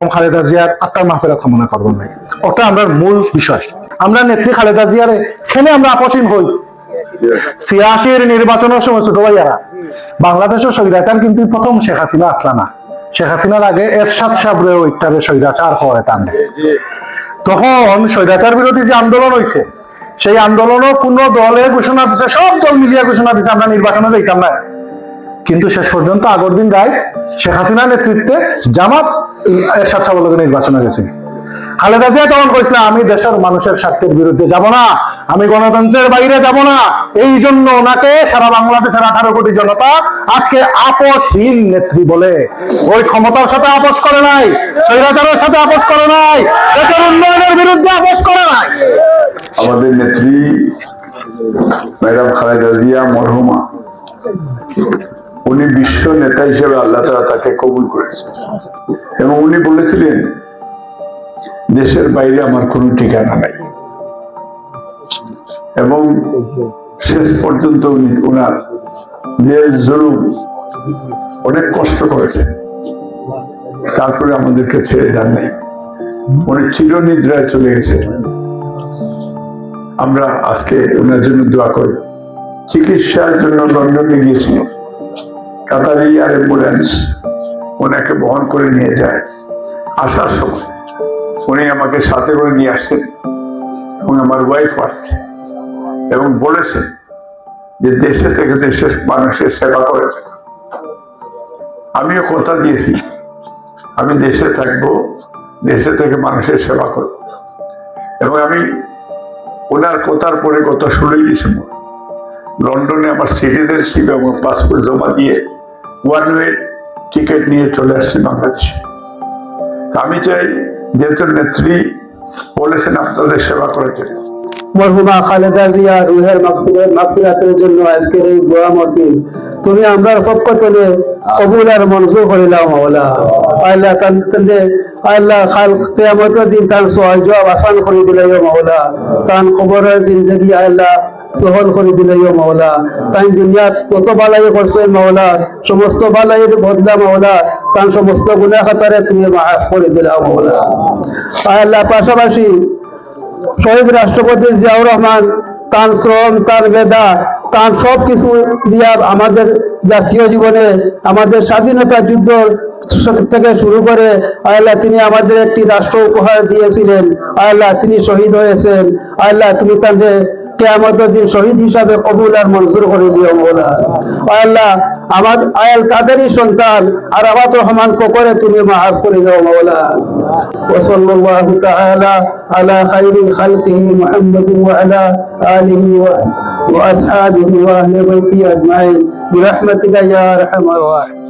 খালেদা জিয়ার আত্মার কামনা ওটা আমরা মূল বিষয়। আমরা নেত্রী খালেদা জিয়ার আমরা আপসীন হই। নির্বাচনের সময় ছোট ভাইয়ারা, বাংলাদেশের কিন্তু প্রথম শেখ হাসিনা আসলা না। শেখ হাসিনার আগে এরশাদ সাবরে ওইটারে স্বৈরাচার হয় তার তখন স্বৈরাচার বিরোধী যে আন্দোলন হয়েছে সেই আন্দোলনও কোন দলে ঘোষণা দিছে, সব দল মিলিয়ে ঘোষণা দিছে, আমরা নির্বাচনে যাইতাম না। কিন্তু শেষ পর্যন্ত আগের দিন রায় শেখ হাসিনার নেতৃত্বে জামাত এরশাদ সাবলকে নির্বাচনে খালেদা জিয়া তখন কইছিল আমি দেশের মানুষের স্বার্থের বিরুদ্ধে যাব না, আমি গণতন্ত্রের বাইরে যাব না। এই জন্য ওনাকে সারা বাংলাদেশের আঠারো কোটি জনতা আজকে আপসহীন নেত্রী বলে। ওই ক্ষমতার সাথে আপোষ করে নাই, স্বৈরাচারের সাথে আপোষ করে নাই, দেশের উন্নয়নের বিরুদ্ধে আপোষ করে নাই। আমাদের নেত্রী, ম্যাডাম খালেদা জিয়া মরহুমা। উনি বিশ্ব নেতা হিসেবে আল্লাহ তালা তাকে কবুল করেছেন। এবং উনি বলেছিলেন, দেশের বাইরে আমার কোনো ঠিকানা নাই। এবং শেষ পর্যন্ত উনি ওনার জেল জুলুম অনেক কষ্ট করেছেন। তারপরে আমাদেরকে ছেড়ে দেন নাই। উনি চিরনিদ্রায় চলে গেছেন। আমরা আজকে ওনার জন্য দোয়া করি। চিকিৎসার জন্য লন্ডনে গিয়েছিল কাতারি আর অ্যাম্বুলেন্স ওনাকে বহন করে নিয়ে যায়। আসার সময় উনি আমাকে সাথে করে নিয়ে আসছেন এবং আমার ওয়াইফ আসছে এবং বলেছেন যে দেশে থেকে দেশের মানুষের সেবা করেছে। আমিও কথা দিয়েছি, আমি দেশে থাকব, দেশে থেকে মানুষের সেবা করব। এবং আমি ওনার কথার পরে গত ষোলোই ডিসেম্বর লন্ডনে আমার সিটিজেনশিপ এবং পাসপোর্ট জমা দিয়ে ওয়ান ওয়ে টিকিট নিয়ে চলে আসছি বাংলাদেশে। আমি চাই যেহেতু নেত্রী বলেছেন আপনাদের সেবা করার জন্য। মরহুমা খালেদা জিয়া রুহের জন্য আজকের এই দোয়া তুমি আমরা পক্ষ থেকে কবুল আর মঞ্জুর করিলাম, মাওলা। আল্লাহ তান্তে আল্লাহ খাল কিয়ামতের দিন তার সহজ আসান করে দিলাই মাওলা। তান খবরের জিন্দগি আল্লাহ সহল করে দিলাই মাওলা। তাই দুনিয়াত যত বালাই করছ মাওলা, সমস্ত বালাইয়ের বদলা মাওলা তার সমস্ত গুনাহ খাতারে তুমি মাফ করে দিলাম মাওলা। আল্লাহ পাশাপাশি শহীদ রাষ্ট্রপতি জিয়াউর রহমান তার শ্রম তার বেদা তার সব কিছু দিয়া আমাদের জাতীয় জীবনে, আমাদের স্বাধীনতা যুদ্ধ থেকে শুরু করে আল্লাহ তিনি আমাদের একটি রাষ্ট্র উপহার দিয়েছিলেন। আল্লাহ তিনি শহীদ হয়েছেন। আল্লাহ তুমি তাদের কেয়ামতের দিন শহীদ হিসাবে কবুল আর মঞ্জুর করে দিও মৌলা আল্লাহ আমার আয়াল তাদেরই সন্তান আর আবাদ রহমান করে তুমি মাফ করে দাও মৌলা وصلى الله تعالى على خير خلقه محمد وعلى آله و- وأصحابه وأهل بيته أجمعين برحمتك يا أرحم الراحمين